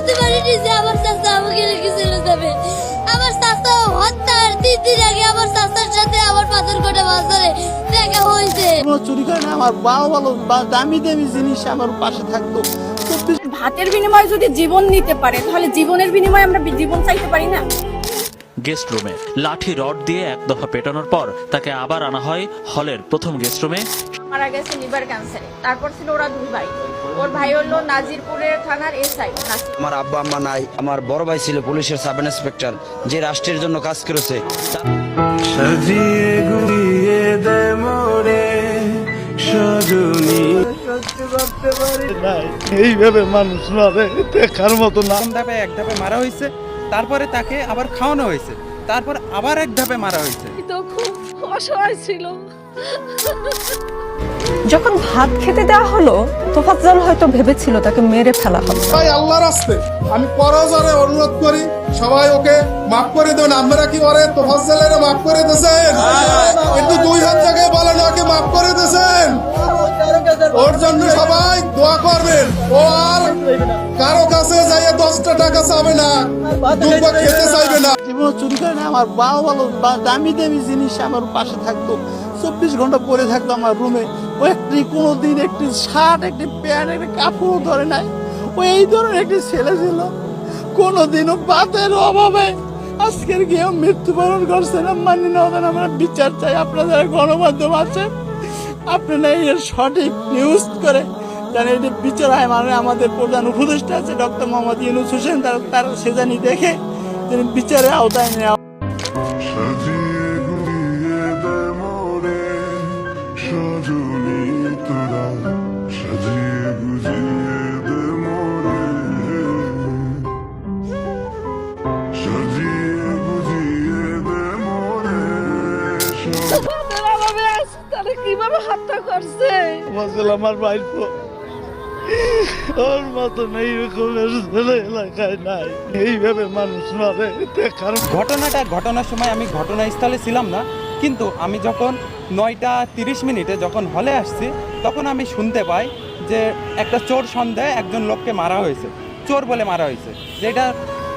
ভাবতে পারিনি যে আমার চাচা আমাকে রেখে চলে যাবে। আমার চাচা হত্যার তিন দিন আগে আমার চাচার সাথে আমার পাথর কোটা বাজারে দেখা হয়েছে। কোনো চুরি করে না আমার ভালো ভালো বা- দামি দামি জিনিস আমার পাশে থাকতো। ভাতের বিনিময়ে যদি জীবন নিতে পারে তাহলে জীবনের বিনিময়ে আমরা জীবন চাইতে পারি না? গেস্ট রুমে লাঠি রড দিয়ে এক দফা পেটানোর পর তাকে আবার আনা হয় হলের প্রথম গেস্ট রুমে মারা গেছে লিভার ক্যান্সারে তারপর ছিল ওরা দুই ভাই। ওর ভাই হলো নাজিরপুরের থানার এসআই আমার আব্বা আম্মা নাই। আমার বড় ভাই ছিল পুলিশের সাব ইন্সপেক্টর যে রাষ্ট্রের জন্য কাজ করেছে। সাজিয়ে গুলিয়ে দেয় মোরে সজনী। এইভাবে মানুষ নরে দেখার মতো না। ধাপে এক ধাপে মারা হয়েছে। তারপরে তাকে আবার খাওয়ানো হয়েছে। তারপর আবার এক ধাপে মারা হয়েছে। তো খুব অসহায় ছিল। যখন ভাত খেতে দেওয়া হলো তোফাজ্জল হয়তো ভেবেছিল তাকে মেরে ফেলা হবে। তাই আল্লাহর আসতে আমি করজরে অনুরোধ করি সবাই ওকে মাফ করে দেবেন আমরা কি ওরে তোফাজ্জলের মাফ করে দিয়েছেন? কিন্তু দুই হাত জায়গায় বলেন ওকে মাফ করে দিয়েছেন। ওর জন্য সবাই দোয়া করবেন। ও আর কারও কাছে যাইয়ে দশটা টাকা চাবে না দুবার খেতে চাইবে না। জীবন চুরি করে না আমার ভালো ভালো দামি দামি জিনিস আমার পাশে থাকতো। চব্বিশ ঘণ্টা পরে থাকতো আমার রুমে। ও একটি কোনো দিন একটি শার্ট, একটি প্যান্ট, একটি কাপড়ও ধরে নাই। ও এই ধরনের একটি ছেলে ছিল। কোনো কোনোদিনও বাতের অভাবে আজকের গিয়ে মৃত্যুবরণ করছে না, মানি না আমরা বিচার চাই, আপনাদের গণমাধ্যম আছে। আপনারা এর সঠিক নিউজ করে যেন এটি বিচার হয় মানে আমাদের প্রধান উপদেষ্টা আছে, ডক্টর মোহাম্মদ ইউনুস হোসেন, তার তার সেজানি দেখে তিনি বিচারে আওতায় নেওয়া করছে ফজল আমার ওর মতন এইরকমের ছেলে এলাকায় নাই। এইভাবে মানুষ মারে দেখার ঘটনাটা ঘটনার সময় আমি ঘটনাস্থলে ছিলাম না কিন্তু আমি যখন নয়টা তিরিশ মিনিটে যখন হলে আসছি তখন আমি শুনতে পাই যে একটা চোর সন্ধ্যায় একজন লোককে মারা হয়েছে। চোর বলে মারা হয়েছে। যেটা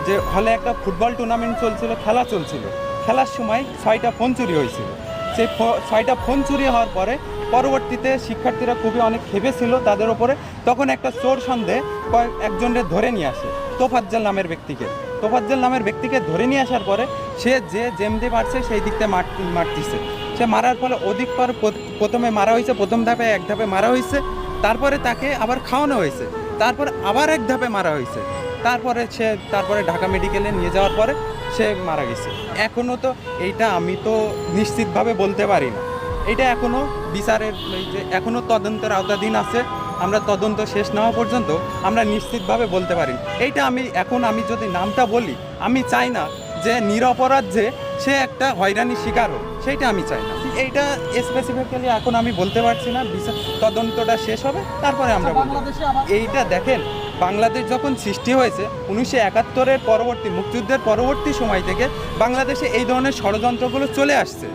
যে হলে একটা ফুটবল টুর্নামেন্ট চলছিল খেলা চলছিল। খেলার সময় ছয়টা ফোন চুরি হয়েছিল। সেই ছয়টা ফোন চুরি হওয়ার পরে পরবর্তীতে শিক্ষার্থীরা খুবই অনেক খেপেছিল তাদের ওপরে তখন একটা চোর সন্দেহে কয়েক একজনের ধরে নিয়ে আসে, তোফাজ্জাল নামের ব্যক্তিকে। তোফাজ্জাল নামের ব্যক্তিকে ধরে নিয়ে আসার পরে সে যে যেমতে পারছে সেই দিকতে মার, মারতেছে। সে মারার ফলে অধিক প্র- প্রথমে মারা হয়েছে, প্রথম ধাপে এক ধাপে মারা হয়েছে। তারপরে তাকে আবার খাওয়ানো হয়েছে। তারপর আবার এক ধাপে মারা হয়েছে। তারপরে সে, তারপরে ঢাকা মেডিকেলে নিয়ে যাওয়ার পরে সে মারা গেছে। এখনও তো এইটা আমি তো নিশ্চিতভাবে বলতে পারি না। এটা এখনও বিচারের এই যে এখনও তদন্তের আওতাধীন আছে আমরা তদন্ত শেষ না হওয়া পর্যন্ত আমরা নিশ্চিতভাবে বলতে পারি। এইটা আমি এখন আমি যদি নামটা বলি আমি চাই না যে নিরপরাধ যে সে একটা হয়রানির শিকার হোক সেইটা আমি চাই না। এইটা স্পেসিফিক্যালি এখন আমি বলতে পারছি না বিচার তদন্তটা শেষ হবে তারপরে আমরা বলব। এইটা দেখেন বাংলাদেশ যখন সৃষ্টি হয়েছে উনিশশো একাত্তরের পরবর্তী মুক্তিযুদ্ধের পরবর্তী সময় থেকে বাংলাদেশে এই ধরনের ষড়যন্ত্রগুলো চলে আসছে।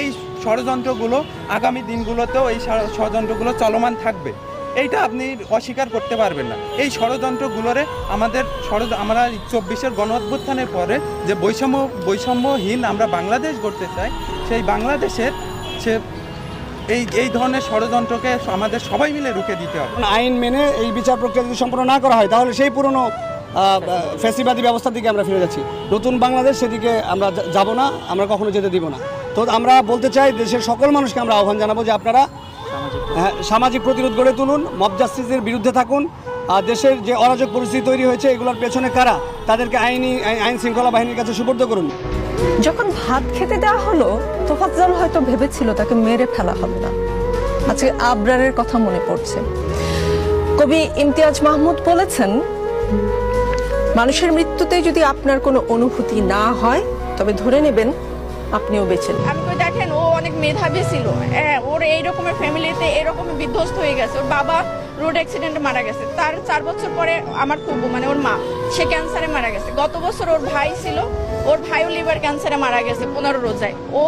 এই ষড়যন্ত্রগুলো আগামী দিনগুলোতেও এই ষড়যন্ত্রগুলো চলমান থাকবে। এইটা আপনি অস্বীকার করতে পারবেন না। এই ষড়যন্ত্রগুলোরে আমাদের ষড় আমরা চব্বিশের গণ অভ্যুত্থানের পরে যে বৈষম্য, বৈষম্যহীন আমরা বাংলাদেশ গড়তে চাই, সেই বাংলাদেশের সে এই এই ধরনের ষড়যন্ত্রকে আমাদের সবাই মিলে রুখে দিতে হবে। আইন মেনে এই বিচার প্রক্রিয়া যদি সম্পন্ন না করা হয়, তাহলে সেই পুরনো ফ্যাসিবাদী ব্যবস্থার দিকে আমরা ফিরে যাচ্ছি। নতুন বাংলাদেশ সেদিকে আমরা যাব না আমরা কখনো যেতে দিব না। তো আমরা বলতে চাই দেশের সকল মানুষকে আমরা আহ্বান জানাব যে আপনারা হ্যাঁ, সামাজিক প্রতিরোধ গড়ে তুলুন মব জাস্টিসের বিরুদ্ধে থাকুন। আর দেশের যে অরাজক পরিস্থিতি তৈরি হয়েছে এগুলোর পেছনে কারা? তাদেরকে আইনি আইন শৃঙ্খলা বাহিনীর কাছে সুপর্দ করুন। যখন ভাত খেতে দেওয়া হলো তোফাজ্জল হয়তো ভেবেছিল তাকে মেরে ফেলা হবে না। আজকে আবরারের কথা মনে পড়ছে। কবি ইমতিয়াজ মাহমুদ বলেছেন মানুষের মৃত্যুতে যদি আপনার কোনো অনুভূতি না হয়, তবে ধরে নেবেন আপনিও বেঁচে নেই। আমি কই দেখেন, ও অনেক মেধাবী ছিল। হ্যাঁ ওর এই রকমের ফ্যামিলিতে এরকম বিধ্বস্ত হয়ে গেছে। ওর বাবা রোড অ্যাক্সিডেন্টে মারা গেছে। তার চার বছর পরে আমার ফুবু মানে ওর মা, সে ক্যান্সারে মারা গেছে। গত বছর ওর ভাই ছিল, ওর ভাইও লিভার ক্যান্সারে মারা গেছে পনেরো রোজায়। ও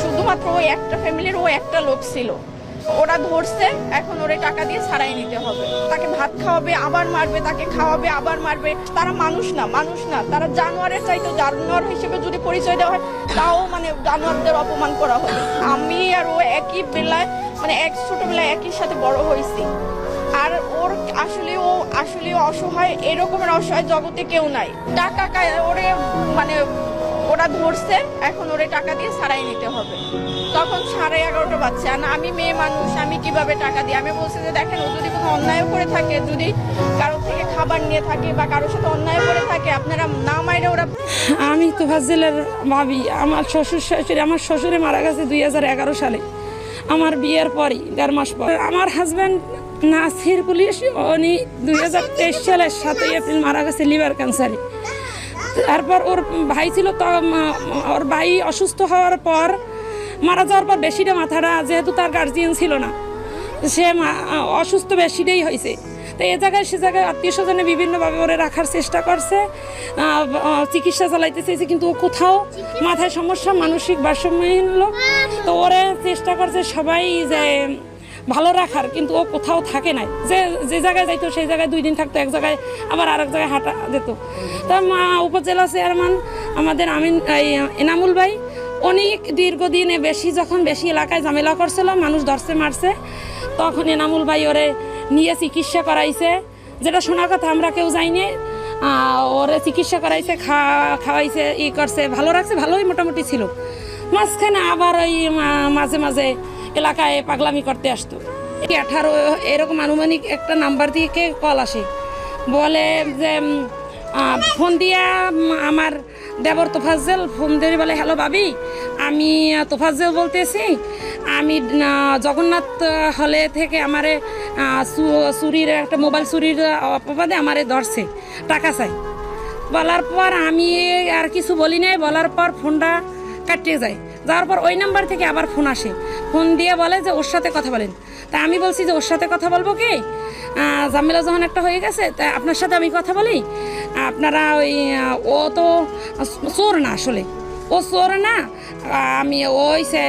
শুধুমাত্র ওই একটা ফ্যামিলির, ও একটা লোক ছিল। ওরা ধরছে, এখন ওরে টাকা দিয়ে ছাড়াই নিতে হবে। তাকে ভাত খাওয়াবে, আবার মারবে, তাকে খাওয়াবে, আবার মারবে। তারা মানুষ না মানুষ না। তারা জানোয়ারের চাইতে জানোয়ার হিসেবে যদি পরিচয় দেওয়া হয়, তাও মানে জানোয়ারদের অপমান করা হবে। আমি আর ও একই বেলায় মানে এক ছোটবেলায় একই সাথে বড় হয়েছি। আর ওর আসলে ও, আসলে অসহায়, এরকমের অসহায় জগতে কেউ নাই। টাকা ওরে মানে ওরা ধরছে, এখন ওরে টাকা দিয়ে ছাড়াই নিতে হবে। তখন সাড়ে এগারোটা বাচ্চা আর আমি মেয়ে মানুষ, আমি কীভাবে টাকা দিই? আমি বলছি যে দেখেন, ও যদি কোনো অন্যায় করে থাকে, যদি কারও থেকে খাবার নিয়ে থাকে বা কারোর সাথে অন্যায় করে থাকে, আপনারা না মাইরে ওরা আমি তো ফাজিলের ভাবি, আমার শ্বশুর শাশুড়ি, আমার শ্বশুরে মারা গেছে দুই হাজার এগারো সালে। আমার বিয়ের পরই, দেড় মাস পর। আমার হাজব্যান্ড নাসির পুলিশ, উনি দুই হাজার তেইশ সালের সাতই এপ্রিল মারা গেছে লিভার ক্যান্সারে তারপর ওর ভাই ছিল তো ওর ভাই অসুস্থ হওয়ার পর মারা যাওয়ার পর বেশিটা মাথাটা যেহেতু তার গার্জিয়ান ছিল না, সে অসুস্থ বেশিটাই হয়েছে। তো এ জায়গায় সে জায়গায় আত্মীয় স্বজনে বিভিন্নভাবে ওরে রাখার চেষ্টা করছে চিকিৎসা চালাইতে চেয়েছে কিন্তু ও কোথাও মাথায় সমস্যা, মানসিক ভারসাম্যহীন লোক তো ওরে চেষ্টা করছে সবাই যে ভালো রাখার, কিন্তু ও কোথাও থাকে নাই। যে যে জায়গায় যাইতো, সেই জায়গায় দুই দিন থাকতো, এক জায়গায় আবার আরেক জায়গায় হাঁটা যেত। তা মা উপজেলা চেয়ারম্যান আমাদের আমিন এনামুল ভাই, অনেক দীর্ঘদিনে বেশি, যখন বেশি এলাকায় ঝামেলা করছিল, মানুষ ধরছে, মারছে, তখন এনামুল ভাই ওরে নিয়ে চিকিৎসা করাইছে। যেটা শোনার কথা, আমরা কেউ যাইনি। ওরে চিকিৎসা করাইছে, খা- খাওয়াইছে, ই করছে, ভালো রাখছে, ভালোই মোটামুটি ছিল। মাঝখানে আবার ওই মাঝে মাঝে এলাকায় পাগলামি করতে আসতো। আঠারো, এরকম আনুমানিক একটা নাম্বার থেকে কল আসে। বলে যে ফোন দিয়া আমার দেবর তোফাজ্জেল ফোন দিয়ে বলে, হ্যালো ভাবি, আমি তোফাজ্জেল বলতেছি। আমি জগন্নাথ হলে থেকে আমারে চুরির একটা মোবাইল চুরির অপবাদে আমারে ধরছে, টাকা চাই। বলার পর আমি আর কিছু বলি নাই, বলার পর ফোনটা কাটিয়ে যায়। যাওয়ার পর ওই নাম্বার থেকে আবার ফোন আসে। ফোন দিয়ে বলে যে ওর সাথে কথা বলেন। তা আমি বলছি যে, ওর সাথে কথা বলব কি? জামিলা যখন একটা হয়ে গেছে, তা আপনার সাথে আমি কথা বলি? আপনারা ওই ও তো চোর না আসলে। ও চোর না আমি ওই সে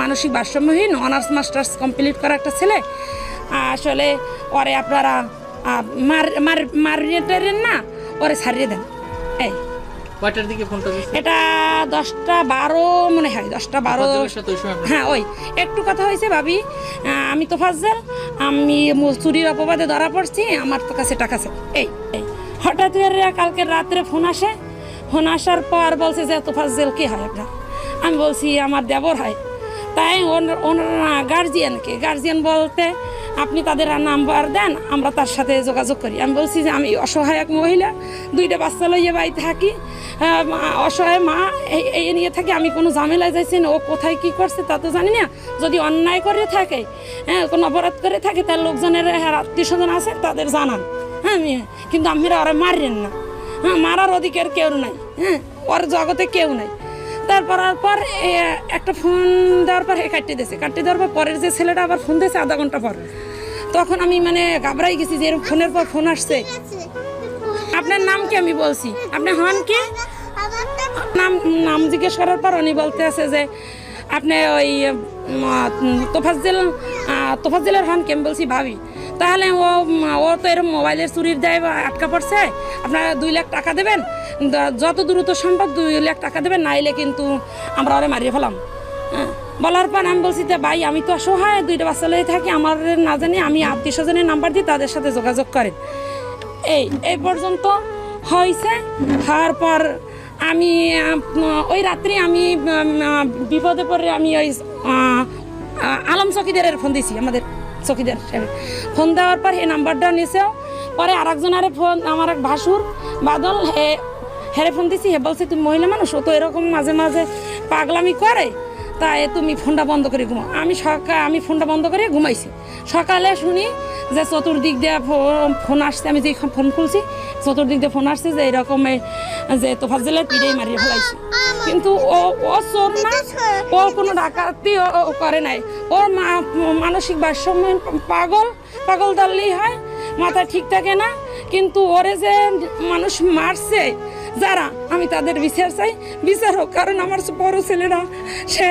মানসিক ভারসাম্যহীন, অনার্স, মাস্টার্স কমপ্লিট করা একটা ছেলে। আসলে ওরে আপনারা মার মার, মারিয়ে না, ওরে ছাড়িয়ে দেন। এই। কয়টার দিকে ফোনটা এটা দশটা বারো মনে হয় দশটা বারো। হ্যাঁ ওই। একটু কথা হয়েছে ভাবি আমি তো ফাজল আমি চুরির অপবাদে ধরা পড়ছি আমার তো কাছে টাকা আছে। এই এই হঠাৎ করে কালকে রাত্রে ফোন আসে ফোন আসার পর বলছে যে তোফাজ্জেল কি হয় আপনার? আমি বলছি আমার দেবর হয়। তাই ওনার গার্জিয়ানকে গার্জিয়ান বলতে আপনি তাদের নাম্বার দেন আমরা তার সাথে যোগাযোগ করি। আমি বলছি যে আমি অসহায় এক মহিলা দুইটা বাচ্চা লইয়ে বাড়ি থাকি। আহ, অসহায় মা এই নিয়ে থাকি। আমি কোনো ঝামেলায় যাইছি না ও কোথায় কি করছে তা তো জানি না। যদি অন্যায় করে থাকে হ্যাঁ কোনো অপরাধ করে থাকে তার লোকজনের আত্মীয় স্বজন আছে তাদের জানান। হ্যাঁ কিন্তু আমরা ওরা মারেন না। হ্যাঁ মারার অধিকার কেউ নাই। হ্যাঁ ওর জগতে কেউ নাই। তারপর আর পর একটা ফোন দেওয়ার পর হে কাটিয়ে দিয়েছে। কাটতে দেওয়ার পর পরের যে ছেলেটা আবার ফোন দিয়েছে আধা ঘণ্টা পর। তখন আমি মানে ঘাবড়াই গেছি যে এরকম ফোনের পর ফোন আসছে। আপনার নাম কি আমি বলছি? আপনি হন কি? নাম নাম জিজ্ঞেস করার পর উনি বলতে আছে যে, আপনি ওই তোফাজ্জেল তোফাজ্জেলের হন কি? আমি বলছি, ভাবি। তাহলে ও ও তো এরকম মোবাইলের চুরির দেয় আটকা পড়ছে। আপনারা দুই লাখ টাকা দেবেন? যত দ্রুত সম্ভব দুই লাখ টাকা দেবেন, নাইলে কিন্তু আমরা ওরে মারিয়ে ফেলাম। হ্যাঁ। বলার পর আমি বলছি যে, ভাই, আমি তো অসহায়, দুইটা বাচ্চা লয়ে থাকি, আমার না জানি আমি আত্মীয় স্বজনের নাম্বার দিই, তাদের সাথে যোগাযোগ করেন। এই এই পর্যন্ত হয়েছে। হওয়ার পর আমি ওই রাত্রি আমি বিপদে পড়ে আমি ওই আলম চকিদারের ফোন দিয়েছি, আমাদের চকিদার ফোন দেওয়ার পর এই নাম্বারটা নিয়েছেও পরে আর একজনের ফোন, আমার এক ভাসুর, বাদল, হে হেরে ফোন দিছি, হে বলছে, তুমি মহিলা মানুষ? ও তো এরকম মাঝে মাঝে পাগলামি করে। তাই তুমি ফোনটা বন্ধ করে ঘুমাও। আমি সকাল আমি ফোনটা বন্ধ করে ঘুমাইছি। সকালে শুনি যে চতুর্দিক দিয়ে ফোন আসছে। আমি যে ফোন খুলছি, চতুর্দিক দিয়ে ফোন আসছে যে এরকম যে তোফাজ্জেলের পিড়েই মারিয়ে ফেলাইছে। কিন্তু ও ও চোর না। ও কোনো ডাকাতি ও- করে নাই। ওর মানসিক ভারসাম্য পাগল। পাগল দাল্লি হয়। মাথা ঠিক থাকে না। কিন্তু ওরে যে মানুষ মারছে যারা আমি তাদের বিচার চাই বিচার হোক কারণ আমার বড় ছেলেরা সে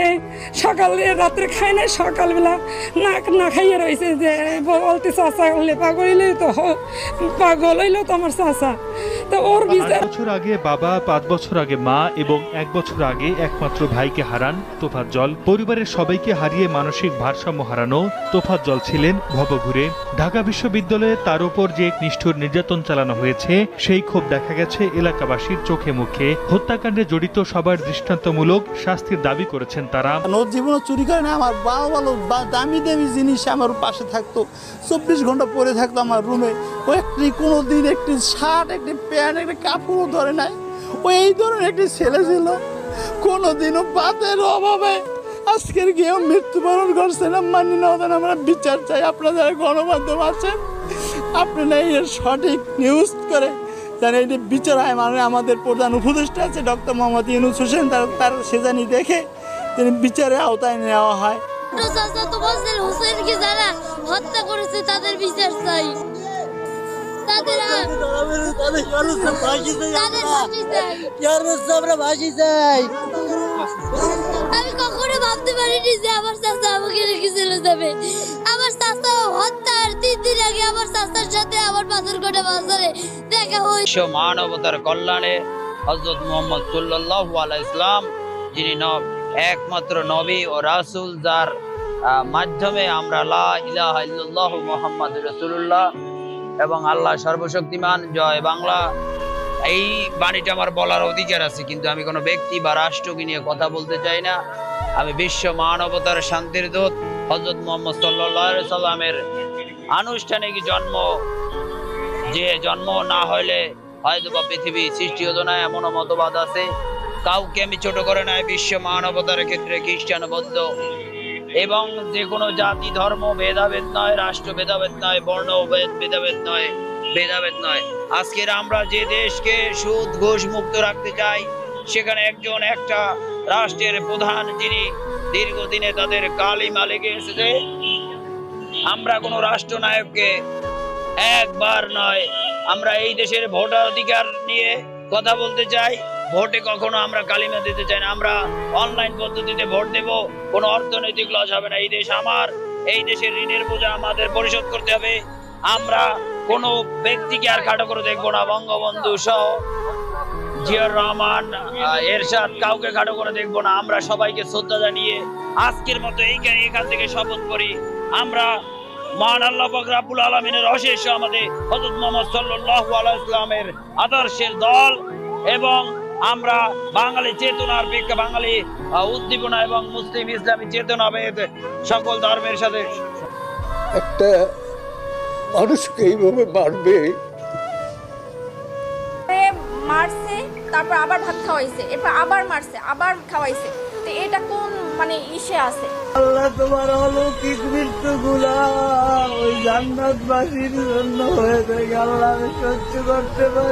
সকালে রাত্রে খায় না সকালবেলা না না খাইয়ে রয়েছে যে বলতে চাষা হলে পাগল হইলে তো পাগল হইল তো আমার চাষা তো ওর বিচার বছর আগে বাবা পাঁচ বছর আগে মা এবং এক বছর আগে একমাত্র ভাইকে হারান তোফাজ্জল পরিবারের সবাইকে হারিয়ে মানসিক ভারসাম্য হারানো তোফাজ্জল ছিলেন ভবঘুরে। ঢাকা বিশ্ববিদ্যালয়ে তার উপর যে নিষ্ঠুর নির্যাতন চালানো হয়েছে সেই ক্ষোভ দেখা গেছে এলাকাবাসীর চোখে মুখে হত্যাকাণ্ডে জড়িত সবার দৃষ্টান্তমূলক শাস্তির দাবি করেছেন তারা। জীবনে চুরি করে না, আমার ভালো বা- দামি দামি জিনিস আমার পাশে থাকতো, চব্বিশ ঘণ্টা পরে থাকতো আমার রুমে ও একটি কোনো দিন একটি শার্ট, একটি প্যান্ট, একটি কাপড়ও ধরে নাই। ও এই ধরনের একটি ছেলে ছিল কোনো দিনও বাতের অভাবে। আজকের গিয়েও মৃত্যুবরণ করছে না মানি না ওদের আমরা বিচার চাই আপনারা যারা গণমাধ্যম আছেন আপনারা এর সঠিক নিউজ করে যেন এটি বিচার হয় মানে আমাদের প্রধান উপদেষ্টা আছে ডক্টর মোহাম্মদ ইউনুস হোসেন তার তার সে জানি দেখে তিনি বিচারের আওতায় নেওয়া হয়। ছোট চাচা তোফাজ্জল হোসেনকে যারা হত্যা করেছে তাদের বিচার চাই। তাদের তাদের ফাঁসি চাই? আমি কখনো ভাবতে পারিনি যে আমার চাচা আমাকে রেখে চলে যাবে। আমার আমার সাথে আমার পাথরঘাটা বাজারে দেখা বিশ্ব মানবতার কল্যাণে সাল্লাহ ইসলাম যিনি একমাত্র নবী ও রাসূল, যার মাধ্যমে আমরা লা ইলাহা ইল্লাল্লাহু মুহাম্মাদুর রাসূলুল্লাহ এবং আল্লাহ সর্বশক্তিমান। জয় বাংলা। এই বাণীটা আমার বলার অধিকার আছে, কিন্তু আমি কোনো ব্যক্তি বা রাষ্ট্রকে নিয়ে কথা বলতে চাই না। আমি বিশ্ব মানবতার শান্তির দূত হজরত মোহাম্মদ সাল্লামের আনুষ্ঠানিক জন্ম, যে জন্ম না হইলে হয়তো বা পৃথিবী সৃষ্টি হতো না, এমনও মতবাদ আছে। কাউকে আমি ছোট করে নাই, বিশ্ব মানবতার ক্ষেত্রে খ্রিস্টান, বৌদ্ধ এবং যে কোনো জাতি, ধর্ম, ভেদাভেদ নয়, রাষ্ট্র ভেদাভেদ নয়, বর্ণ ভেদ ভেদাভেদ নয় ভেদাভেদ নয়। আজকের আমরা যে দেশকে সুদ, ঘুষ মুক্ত রাখতে চাই, সেখানে একজন, একটা রাষ্ট্রের প্রধান, যিনি দীর্ঘদিনে তাদের কালিমা লেগে এসেছে আমরা কোনো রাষ্ট্রনায়ককে একবার নয়, আমরা এই দেশের ভোটার অধিকার নিয়ে কথা বলতে চাই। ভোটে কখনো আমরা কালিমা দিতে চাই না, আমরা অনলাইন পদ্ধতিতে ভোট দেব, কোনো অর্থনৈতিক লস হবে না। এই দেশ আমার, এই দেশের ঋণের বোঝা আমাদের পরিশোধ করতে হবে। আমরা কোনো ব্যক্তিকে আর খাটো করে দেখব না, বঙ্গবন্ধু সহ জিয়াউর রহমান এরশাদ কাউকে খাটো করে দেখব না। আমরা সবাইকে শ্রদ্ধা জানিয়ে আজকের মতো এইখানে এখান থেকে শপথ করি। আমরা মহান আল্লাহ পাক রাব্বুল আলামিনের অশেষ আমাদের হযরত মুহাম্মদ সাল্লাল্লাহু আলাইহি ইসলামের আদর্শের দল এবং আমরা বাঙালি চেতনার বাঙালি উদ্দীপনা এবং মুসলিম ইসলামী চেতনা সকল ধর্মের সাথে একটা মানুষকে এইভাবে মারবে? মারছে তারপর আবার ভাত খাওয়াইছে এরপর আবার মারছে আবার খাওয়াইছে। তো এটা কোন মানে ইসে আছে? আল্লাহ, তোমার অলৌকিক মৃত্যু গুলা ওই জান্নাতবাসীর জন্য হয়ে থাকে। আল্লাহ, আমি সহ্য করতে পারি